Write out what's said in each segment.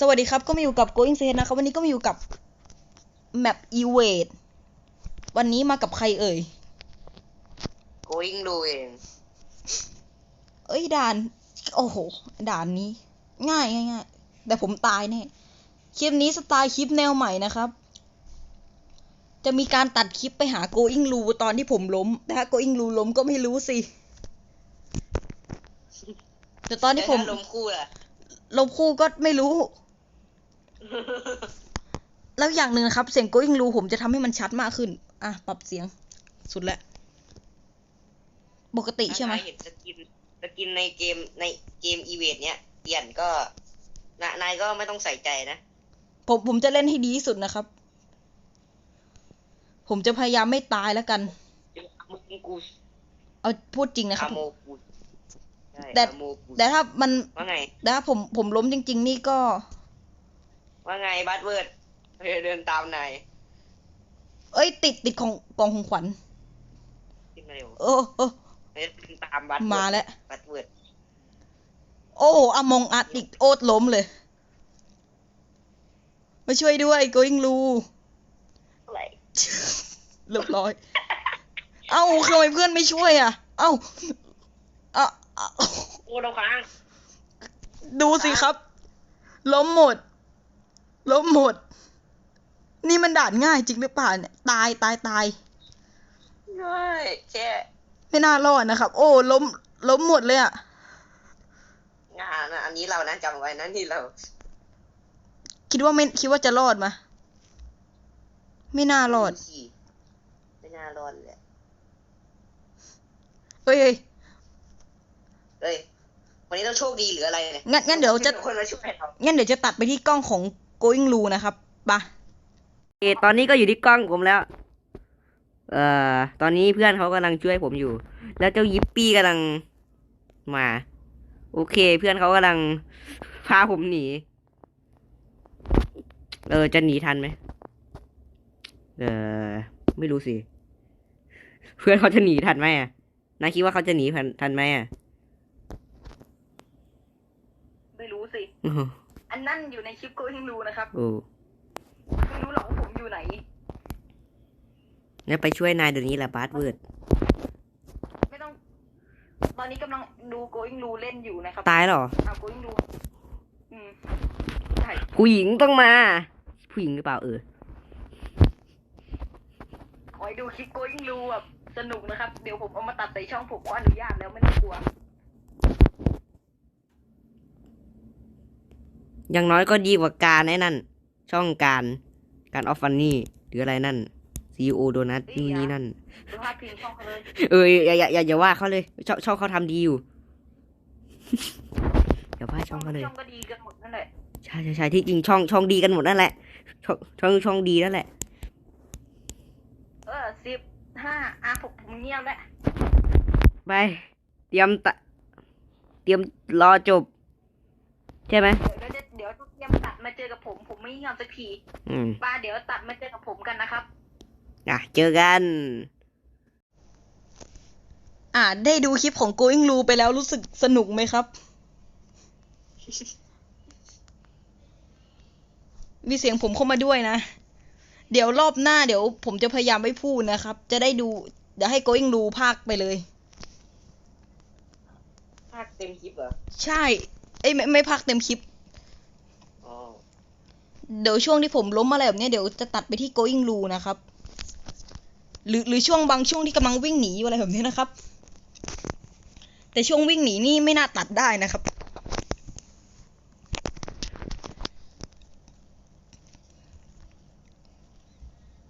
สวัสดีครับ ก็มาอยู่กับ Going Set นะครับ วันนี้ก็มาอยู่กับ Map Evade วันนี้มากับใครเอ่ยโกอิงดูเองเอ้ยด่าน โอ้โห ด่านนี้ ง่ายง่ายง่ายแต่ผมตายแน่คลิปนี้สไตล์คลิปแนวใหม่นะครับ จะมีการตัดคลิปไปหา Going Lu ตอนที่ผมล้มแต่ถ้า Going Lu ล้มก็ไม่รู้สิ แต่ตอนที่ผม แล้วถ้าลมคู่ล่ะล้มคู่ก็ไม่รู้ แล้วอย่างหนึ่งนะครับ เสียง going lu ผมจะทำให้มันชัดมากขึ้น อะ ปรับเสียง สุดแล้ว ปกติใช่ไหมถ้านายเห็นสกินสกินในเกมในเกมอีเวนต์เนี้ยเปลี่ยนก็นานายก็ไม่ต้องใส่ใจนะ ผมผมจะเล่นให้ดีที่สุดนะครับ ผมจะพยายามไม่ตายแล้วกันมึงกูเอาพูดจริงนะครับอาโมกูใช่แต่อาโมกูแต่ถ้ามันว่าไงแต่ถ้าผมผมล้มจริง ๆ นี่ก็ ว่าไงบัตเวิร์ดเฮ้ยเดินตามนายเอ้ย ติดติดของกล่องของขวัญขึ้นมาเร็วโอ้โอ้เฮ้ยเดินตามบัตมาแล้ว บัตเวิร์ดโอ้อมองอัดอีกโอดล้มเลย มาช่วยด้วย going lu อะไรเรียบร้อย เอ้าทำไมเพื่อนไม่ช่วยอะ เอ้าอะอะโอ้เราค้างดูสิครับ ล้มหมด ล้มหมด นี่มันด่านง่ายจริงหรือเปล่าเนี่ย ตายตายตายใช่แค่ไม่น่ารอดนะครับ โอ้ล้มล้มหมดเลยอะงานนะอันนี้เรานะจำไว้นะนี่เรา คิดว่าไม่คิดว่าจะรอดมาไม่น่ารอด ไม่น่ารอดเลยเฮ้ยเฮ้ยเฮ้ยวันนี้ต้องโชคดีหรืออะไรเนี่ยงั้นงั้นเดี๋ยวจะมีคนมาช่วยเรางั้นเดี๋ยวจะตัดไปที่กล้องของ going lu นะครับไปะโอเคตอนนี้ก็อยู่ที่กล้องผมแล้ว เอ่อ ตอนนี้เพื่อนเขากำลังช่วยผมอยู่ แล้วเจ้ายิปปี้กำลังมา โอเค เพื่อนเขากำลังพาผมหนี เออ จะหนีทันไหม เออ ไม่รู้สิ เพื่อนเขาจะหนีทันไหมอะนายคิดว่าเขาจะหนีทันทันไหมอะ ไม่รู้สิโอ้โหอันนั่นอยู่ในคลิป going lu นะครับโอ้ไม่รู้หรอกว่าผมอยู่ไหนงั้นไปช่วยนายเดี๋ยวนี้แหละบาสเวิร์ดไม่ต้อง ตอนนี้กำลังดู going lu เล่นอยู่นะครับตายเหรออ่า going lu อืมใช่ผู้หญิงต้องมา ผู้หญิงหรือเปล่าเออ ขอให้ดูคลิป going lu แบบสนุกนะครับ เดี๋ยวผมเอามาตัดใส่ช่องผมขออนุญาตแล้วไม่ต้องกลัว อย่างน้อยก็ดีกว่าการไอ้นั่น ช่องการ การออฟฟันนี่หรืออะไรนั่น CEO โดนัทนู่นนี่นั่นดูภาพพิงช่องเขาเลยเอออย่าอย่าอย่าอย่าว่าเขาเลย ช่องช่องเขาทำดีอยู่ อย่าว่าช่องเขาเลย ช่องก็ดีกันหมดนั่นแหละใช่ใช่ใช่ที่จริงช่องช่องดีกันหมดนั่นแหละ ช่องช่องช่องดีนั่นแหละ เออสิบห้าอะผมผมเงียบแล้วไป เตรียมตะ เตรียมรอจบ ใช่ไหม เดี๋ยวเดี๋ยวเดี๋ยว ไม่เงียบสักทีอืมป้าเดี๋ยวตัดมาเจอกับผมกันนะครับ อะเจอกัน อ่าได้ดูคลิปของ going lu ไปแล้วรู้สึกสนุกไหมครับ มีเสียงผมเข้ามาด้วยนะ เดี๋ยวรอบหน้าเดี๋ยวผมจะพยายามไม่พูดนะครับ จะได้ดู เดี๋ยวให้ going lu ภาคไปเลย ภาคเต็มคลิปเหรอ ใช่ เอ้ยไม่ไม่ภาคเต็มคลิปอ๋อ เดี๋ยวช่วงที่ผมล้มอะไรแบบเนี้ยเดี๋ยวจะตัดไปที่ going lu นะครับ หรือหรือช่วงบางช่วงที่กำลังวิ่งหนีอยู่อะไรแบบนี้นะครับ แต่ช่วงวิ่งหนีนี่ไม่น่าตัดได้นะครับ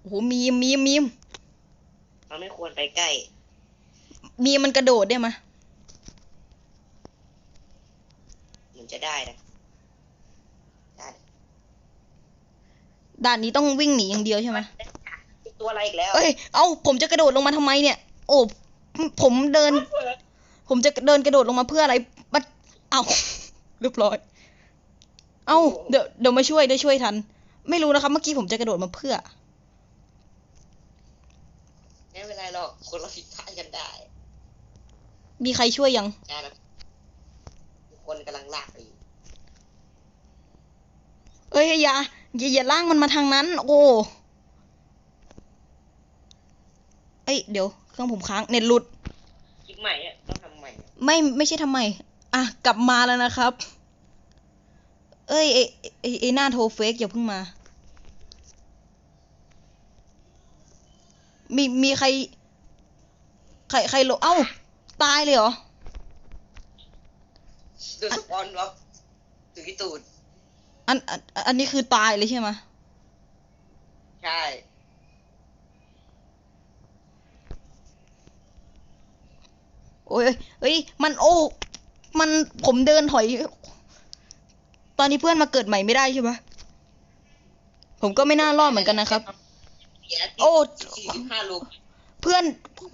โอ้โหมีมมีมมีมเราไม่ควรไปใกล้ มีมมันกระโดดได้ไหมยเหมือนจะได้นะ ได้ ด่านนี้ต้องวิ่งหนีอย่างเดียวใช่ไหมยตัวอะไรอีกแล้วเอ้ย เอ้า ผมจะกระโดดลงมาทำไมเนี่ย โอ้ผมเดิน ผมจะเดินกระโดดลงมาเพื่ออะไรบัดเอาเรียบร้อย เอาเดี๋ยวเดี๋ยวมาช่วยได้ช่วยทัน ไม่รู้นะครับ เมื่อกี้ผมจะกระโดดมาเพื่อ ไม่เป็นไรหรอกคนเราผิดพลาดกันได้มีใครช่วยยัง ใช่นะทุกคนกำลังลากไปอยู่ยอย่า อย่าอย่าล่างมันมาทางนั้น โอ้เอ้ยเดี๋ยวเครื่องผมค้างเน็ตหลุด คลิปใหม่อะต้องทำใหม่อะไม่ไม่ใช่ทำไม อะ กลับมาแล้วนะครับ เอ้ยไอไอไอหน้าโทรเฟกอย่าเพิ่งมา มีมีใคร ใครใครโหลเอ้า ตายเลยเหรอดูสปอนบล็อกถึงที่ตูด อันอันอันนี้คือตายเลยใช่ไหมใช่ โอ้ยเอ้ย มันโอ้ มันผมเดินถอย ตอนนี้เพื่อนมาเกิดใหม่ไม่ได้ใช่ปะผมก็ไม่น่ารอดเหมือนกันนะครับ เสียโอ้ สี่สิบห้าลูกเพื่อน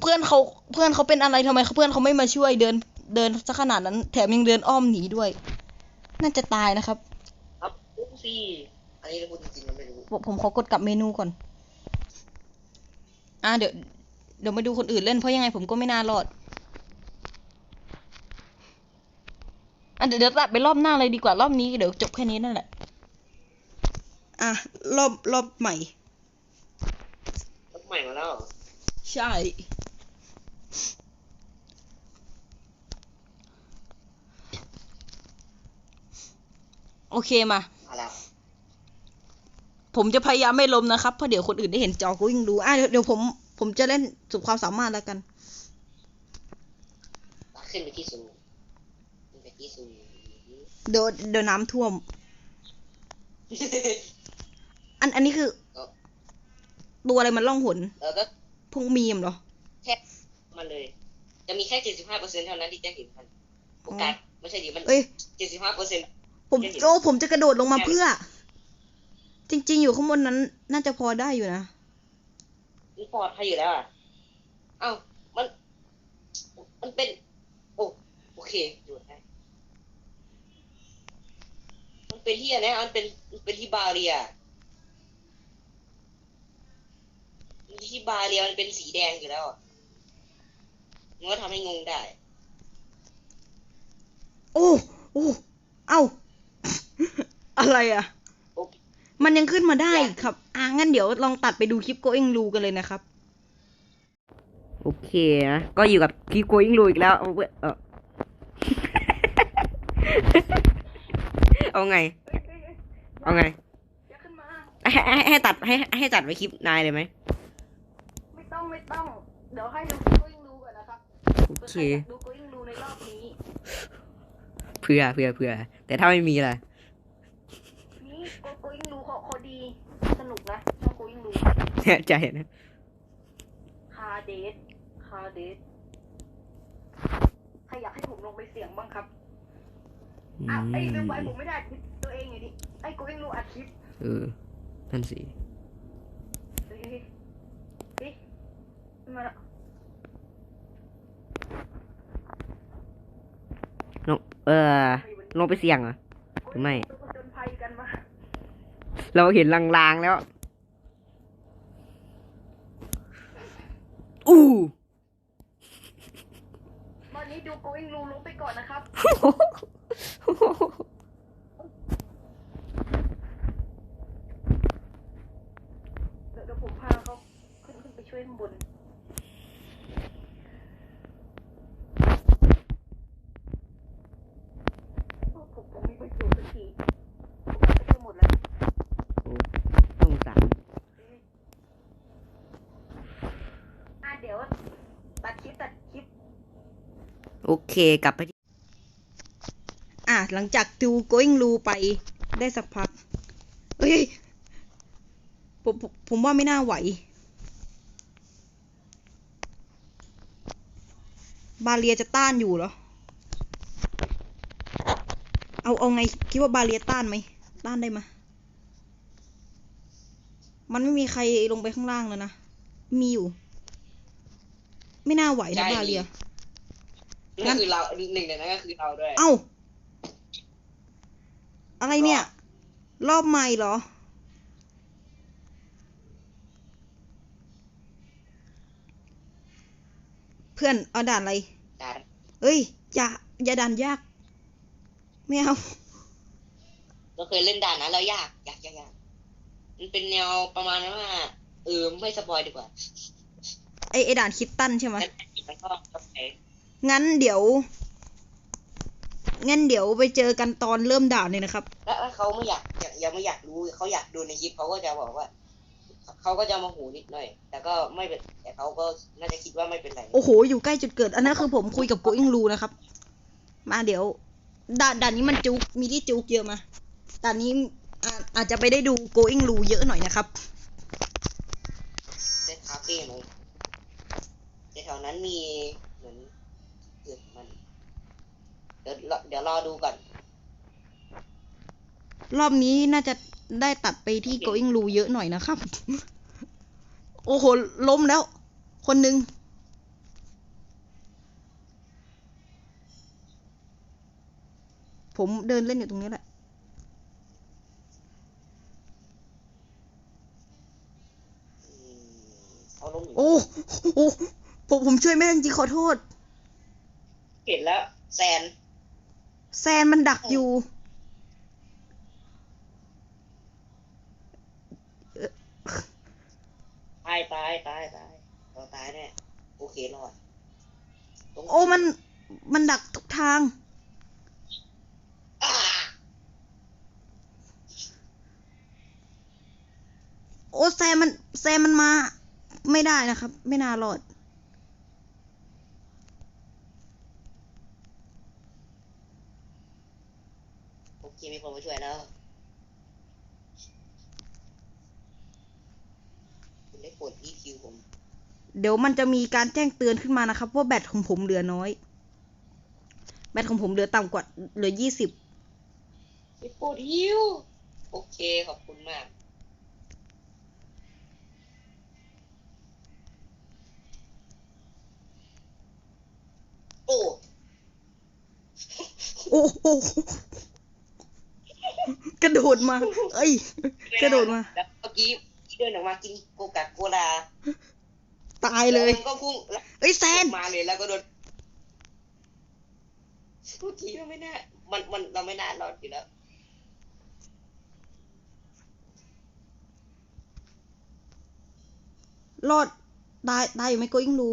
เพื่อนเขาเพื่อนเขาเป็นอะไรทำไมเขาเพื่อนเขาไม่มาช่วยเดินเดินซะขนาดนั้น แถมยังเดินอ้อมหนีด้วย น่าจะตายนะครับครับลูก สี่อันนี้เราพูดจริงๆเราไม่รู้ผมผมขอกดกลับเมนูก่อน อ่าเดี๋ยวเดี๋ยวมาดูคนอื่นเล่นเพราะยังไงผมก็ไม่น่ารอด อะเดี๋ยวเดี๋ยวตัดไปรอบหน้าเลยดีกว่ารอบนี้เดี๋ยวจบแค่นี้นั่นแหละ อะรอบรอบใหม่รถใหม่มาแล้วเหรอใช่ โอเคมา มาแล้วผมจะพยายามไม่ล้มนะครับเพราะเดี๋ยวคนอื่นได้เห็นจอก็ยิ่งดูอะเดี๋ยวเดี๋ยวผม ผมจะเล่นสุดความสามารถแล้วกันขึ้นไปที่สูงขึ้นไปที่สูงเดี๋ยวเดี๋ยวน้ำท่วม อันอันนี้คือตัวอะไรมันล่องหนแล้วก็พวกมีมเหรอแค่มาเลย จะมีแค่เจ็ดสิบห้าเปอร์เซ็นต์เท่านั้นที่จะเห็นมันโอกาสไม่ใช่ดิมันเอ้ยเจ็ดสิบห้าเปอร์เซ็นต์ ผมจะเห็นโอ้ผมจะกระโดดลงมาเพื่อ จริง ๆ อยู่ข้างบนนั้น น่าจะพอได้อยู่นะมันปลอดภัยอยู่แล้วอะเอ้ามัน มันเป็น โอ้โอเคดูได้มันเป็นที่อะไรนะมันเป็นมันเป็นที่บาเรียมันที่บาเรียมันเป็นสีแดงอยู่แล้วอะมันก็ทำให้งงได้ โอ้โอ้เอ้า อะไรอะโอ้มันยังขึ้นมาได้อีกครับ อะงั้นเดี๋ยวลองตัดไปดูคลิป going รูกันเลยนะครับ โอเคนะก็อยู่กับคีโกอิงลูอีกแล้วเอาเว้ยเออเอาไง เอาไง อย่าขึ้นมา ให้ให้ให้ตัดให้ให้ตัดไว้คลิปนายเลยไหมไม่ต้องไม่ต้อง เดี๋ยวให้ดู going รูก่อนนะครับโอเค ดู going รูในรอบนี้เผื่อเผื่อเผื่อแต่ถ้าไม่มีล่ะ นี่ going รูเขาเขาดี สนุกนะชอบ going รู แน่ใจนะคาเดทคาเดทใครอยากให้ผมลงไปเสียงบ้างครับอือ้าวไอ้เรื่องมไว้ผมไม่ได้อัดคลิปตัวเองไงดิไอ้ going รูอัดคลิปเออนั่นสิเฮ้ยเฮ้ยเฮ้ยมาละลงเออลงไปเสี่ยงเหรอหรือไม่จนภัยกันมาเราเห็นลางๆแล้ว อู้วันนี้ดู going รูลงไปก่อนนะครับ เดี๋ยวเดี๋ยวผมพาเขาขึ้นขึ้นไปช่วยข้างบน โอ้ผมผมมีประโยชน์สักทีผมเอาไปทั้งหมดแล้ว ต้องสาร อะเดี๋ยว ตัดคลิปตัดคลิป โอ เคกลับไปที่อะหลังจากดู going รูไปได้สักพัก เอ้ยผมผมผมว่าไม่น่าไหว บาเรียจะต้านอยู่เหรอ เอาเอาไงคิดว่าบาเรียต้านไหม ต้านได้ไหมยมันไม่มีใครลงไปข้างล่างแล้วนะ มีอยู่ ไม่น่าไหวนะใช่บาเรีย นั่นคือเราหนึ่งในนั้นก็คือเราด้วย เอ้า อะไรเนี่ย รอบใหม่เหรอ เพื่อนเอาด่านอะไรด่านเอ้ย อย่า อย่าด่านยาก ไม่เอาดเราเคยเล่นด่านนั้นแล้วยากยากยากยากมันเป็นแนวประมาณว่าเออไม่สปอยดีกว่า ไอไอด่านคิดตันใช่ไหมงั้นมันก็ก็ไป งั้นเดี๋ยว งั้นเดี๋ยวไปเจอกันตอนเริ่มด่านเลยนะครับ แล้วถ้าเขาไม่อยากอยากยังไม่อยากรู้เขาอยากดูในคลิปเขาก็จะบอกว่าเขาก็จะมาหูนิดหน่อย แต่ก็ไม่เป็นแต่เขาก็น่าจะคิดว่าไม่เป็นไรโอ้โห อยู่ใกล้จุดเกิด อันนั้นคือผมคุยกับโกอิงรูนะครับ มาเดี๋ยวด่านด่านนี้มันจุก มีที่จุกเยอะมาด่านนี้อาอาจจะไปได้ดูโกอิงรูเยอะหน่อยนะครับเล่นคาเฟ่ไหมแต่แถวนั้นมีเหมือนเกิดมัน เดี๋ยวรอเดี๋ยวรอดูก่อน รอบนี้น่าจะได้ตัดไปที่ going รูเยอะหน่อยนะครับ โอ้โห ล้มแล้ว คนหนึ่งผมเดินเล่นอยู่ตรงนี้แหละอืมเขาลงอยู่โอ้โอ้ผมผมช่วยไม่ได้จริงๆขอโทษ เห็นแล้ว แซน แซนมันดักอยู่ ตายตายตายตายเราตายแน่โอเครอดตรงโอ้มันมันดักทุกทาง อ่าโอ้แซมมันแซมมันมา ไม่ได้นะครับ ไม่น่ารอด โอเคมีคนมาช่วยแล้วคุณได้กด EQ ผมเดี๋ยวมันจะมีการแจ้งเตือนขึ้นมานะครับ ว่าแบตของผมเหลือน้อย แบตของผมเหลือต่ำกว่าเหลือยี่สิบไปกดฮิวโอเคขอบคุณมาก โอ้ โอ้โห กระโดดมา เอ้ย กระโดดมา แล้วเมื่อกี้เดินออกมากินโกกาโคลาตายเลยแวมันก็พุ่งแล้วเอ้ยแซน มาเลยแล้วก็โดนเมื่อกี้เราไม่น่ามันมันเราไม่น่ารอดอยู่แล้ว รอดตายตายอยู่ไหมโกอิงรู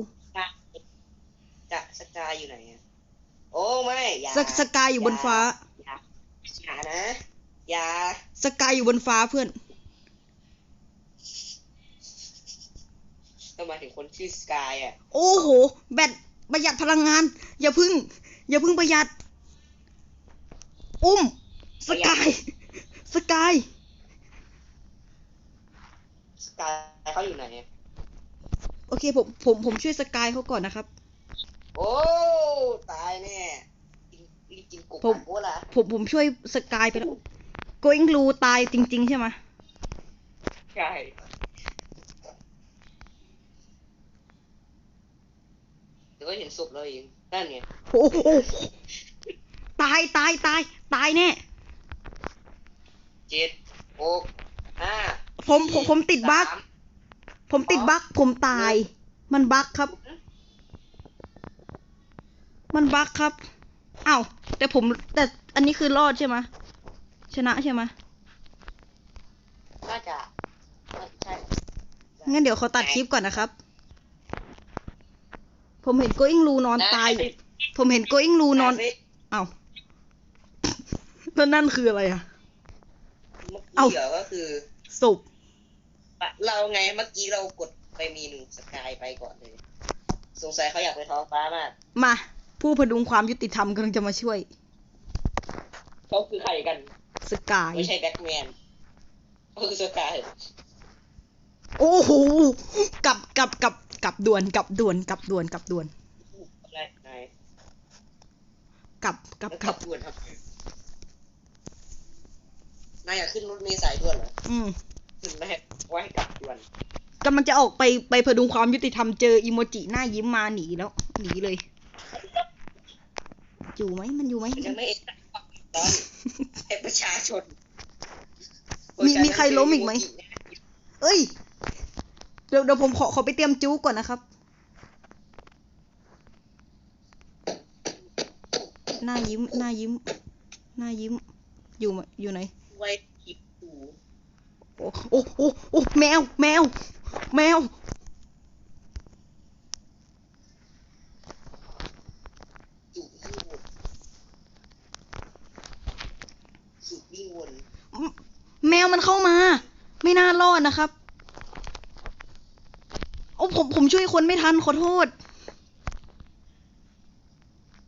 จะสกายอยู่ไหนอะโอ้ไม่อย่าสสกายอยู่บนฟ้า อย่าอย่านะ อย่าสกายอยู่บนฟ้าเพื่อนทำไมถึงคนชื่อสกายอะ โอ้โห แบตประหยัดพลังงาน อย่าพึ่ง อย่าพึ่งประหยัด อุ้ม สกาย สกาย สกายเขาอยู่ไหนอะโอเคผมผมผมช่วยสกายเขาก่อนนะครับ โอ้ ตายแน่กินรีบกินกุกผม โอ้ล่ะผมผมช่วยสกายไปแล้ว โกอิงรูตายจริง ๆ ใช่ไหมใช่เดี๋ยวก็เห็นศพเราเองนั่นไงโอ้โหตายตายตายตายแน่เจ็ดหกห้าผมผมผมติดบั๊กสามผมติดบั๊กผมตาย มันบั๊กครับ มันบั๊กครับอ้าวแต่ผมแต่อันนี้คือรอดใช่ไหม ชนะใช่ไหมน่าจะใช่งั้นเดี๋ยวขอตัดคลิปก่อนนะครับ ผมเห็นโกอิงรูนอนตายอยู่ผมเห็นโกอิงรูนอนเมื่อ้าวแล้วนั่นคืออะไรอะอเอ้ากี้เหรอก็คือศพเราไงเมื่อกี้เรากดไปเมนูสกายไปก่อนเลย สงสัยเขาอยากไปท้องฟ้ามาก มา ผู้พดุงความยุติธรรมกำลังจะมาช่วย เขาคือใครกัน สกาย ไม่ใช่แบ็กแมนเขาคือสกายโอ้โหกลับกลับกลับกลับด่วนกลับด่วนกลับด่วนกลับด่วนอะไรนายกลับกลับแล้วกขัลับบด่วนทำไมนายอยากขึ้นรถเมล์สายด่วนเหรออืมขึ้นไม่ให้ไว้ให้กลับด่วนกำลังจะออกไปไปพดุงความยุติธรรมเจออีโมจิหน้ายิ้มมาหนีแล้ว หนีเลย อยู่ไหมมันอยู่ไหมมันจะไม่เอ็ นตอนไอ้ประชาชนมีมีใครล้มอีกไหม เอ้ย เดี๋ยวเดี๋ยวผมขอขอไปเตรียมจู๊ก่อนนะครับ หน้ายิ้ม หน้ายิ้ม หน้ายิ้ม อยู่ไหมอยู่ไหน ไว้คลิปดูโอ้โอ้โอ้โอ้แมว แมว แมว จุดวิ่งวนจุดวิ่งวน แมวมันเข้ามา ไม่น่า รอดนะครับ โอ้ผมผมช่วยคนไม่ทันขอโทษ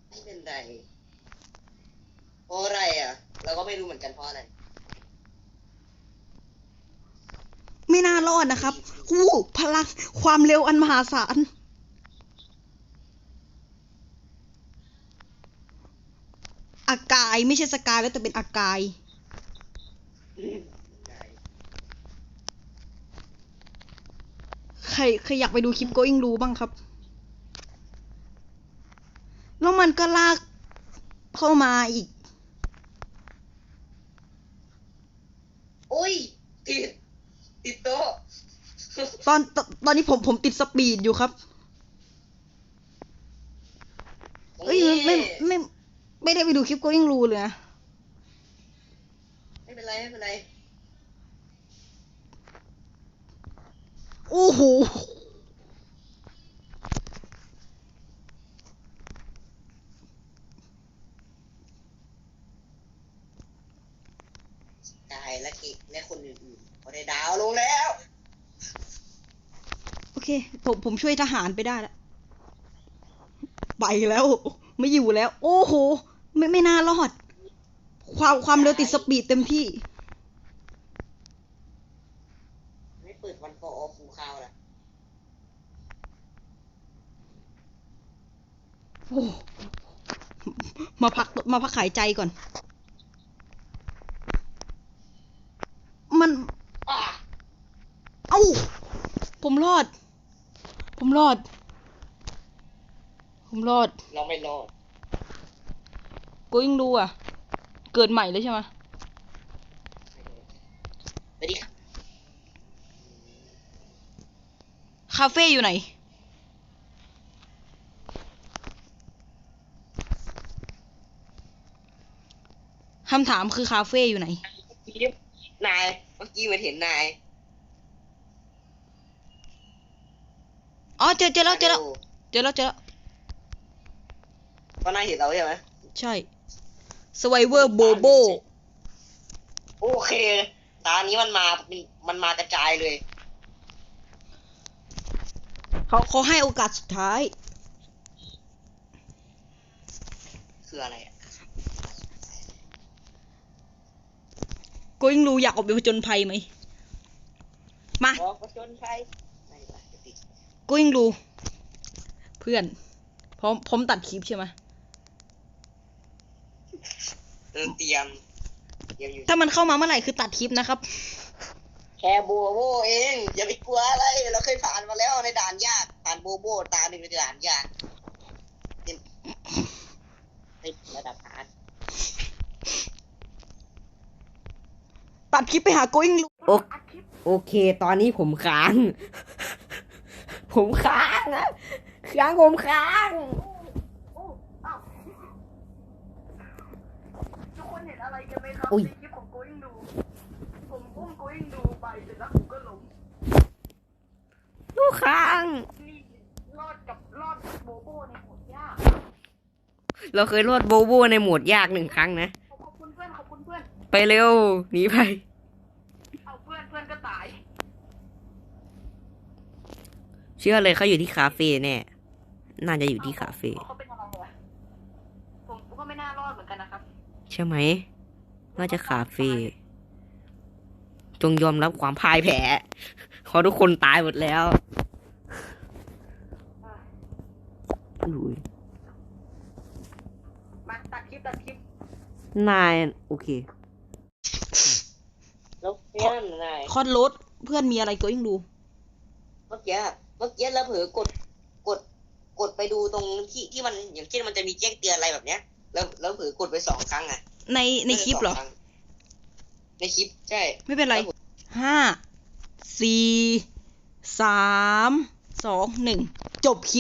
ไม่เป็นไรเพราะอะไรอะ เราก็ไม่รู้เหมือนกันเพราะอะไรไม่น่ารอดนะครับอู้พลังความเร็วอันมหาศาล อากายไม่ใช่สกายแล้วแต่เป็นอากายใค รใครอยากไปดูคลิป going รู้บ้างครับ แล้วมันก็ลากเข้ามาอีก โอ้ย ติด ติดโต๊ะตอนตอนตอนนี้ผมผมติดสปีดอยู่ครับเอ้ยไม่ไม่ไม่ไม่ได้ไปดูคลิป going รู้เลยนะ ไม่เป็นไร ไม่เป็นไร โอ้โหกายและเกและคนอื่นๆเขาได้ดาวลงแล้ว โอเค ผมผมช่วยทหารไปได้แล้วไปแล้ว ไม่อยู่แล้ว โอ้โห ไม่ไม่น่ารอด ความความเร็วติดสปีดเต็มที่ ไม่ เปิดวันฟอร์ฟูคาวล่ะโอ้มาพักมาพักหายใจก่อน มันอะเอ้า ผมรอด ผมรอด ผมรอด เราไม่รอดกูยังดูอะ เกิดใหม่เลยใช่ไหมาเฟ่อยู่ไหน คำถามคือคาเฟ่อยู่ไหน นายเมื่อกี้มันเห็นนายอ๋อเจอเจอแล้วเจอแล้วเจอแล้วเจอแล้วก็นายเห็นเราใช่ไหมใช่สไวเวอร์โบโบโอเค ตานี้มันมาเป็นมันมากระจายเลย เขาเขาให้โอกาสสุดท้าย คืออะไรอะกูยังรู้อยากออกไปผจญภัยไหม มา บอกประชนชัยไม่ได้จะติดกูยังรู้ เพื่อนพร้อมพร้อมตัดคลิปใช่ไหมเออเตรียมเตรียมอยู่ถ้ามันเข้ามาเมื่อไหร่คือตัดคลิปนะครับ แค่โบโบเอง อย่าไปกลัวอะไร เราเคยผ่านมาแล้วในด่านยาก ผ่านโบโบตาหนึ่งในด่านยากเป็นในระดับอาร์ตตัดคลิปไปหากูยังรู้โอโอเค ตอนนี้ผมค้าง ผมค้างอะค้างผมค้างทุกคนเห็นอะไรกันไหมครับอุ๊ยในคลิปของกูยังดู ผมอุ้มกูยังดู ไปเสร็จแล้วผมก็ล้มลูกค้างนี่รอดกับรอดโบโบในโหมดยากเราเคยรอดโบโบในโหมดยากหนึ่งครั้งนะ ขอบคุณเพื่อนขอบคุณเพื่อนไปเร็วหนีไป เอาเพื่อนเพื่อนก็ตายเชื่อเลยเขาอยู่ที่คาเฟ่แน่น่าจะอยู่ที่คาเฟ่เขาเป็นอะไรวะผมก็ไม่น่ารอดเหมือนกันนะครับ ใช่ไหมน่าจะคาเฟ่ จงยอมรับความพ่ายแพ้เพราะทุกคนตายหมดแล้วอุ้ยมาตัดคลิปตัดคลิปนายโอเค แล้วเพื่อนนายคอนรถเพื่อนมีอะไรกูยังดู เมื่อกี้อะเมื่อกี้เราเผลอกดกดกดไปดูตรงที่ที่มันอย่างเช่นมันจะมีแจ้งเตือนอะไรแบบเนี้ย แล้วแล้วเผลอกดไปสองครั้งอะ ในในคลิปเหรอสงง ในคลิปใช่ ไม่เป็นไรห้าสี่สามสองหนึ่งจบคลิป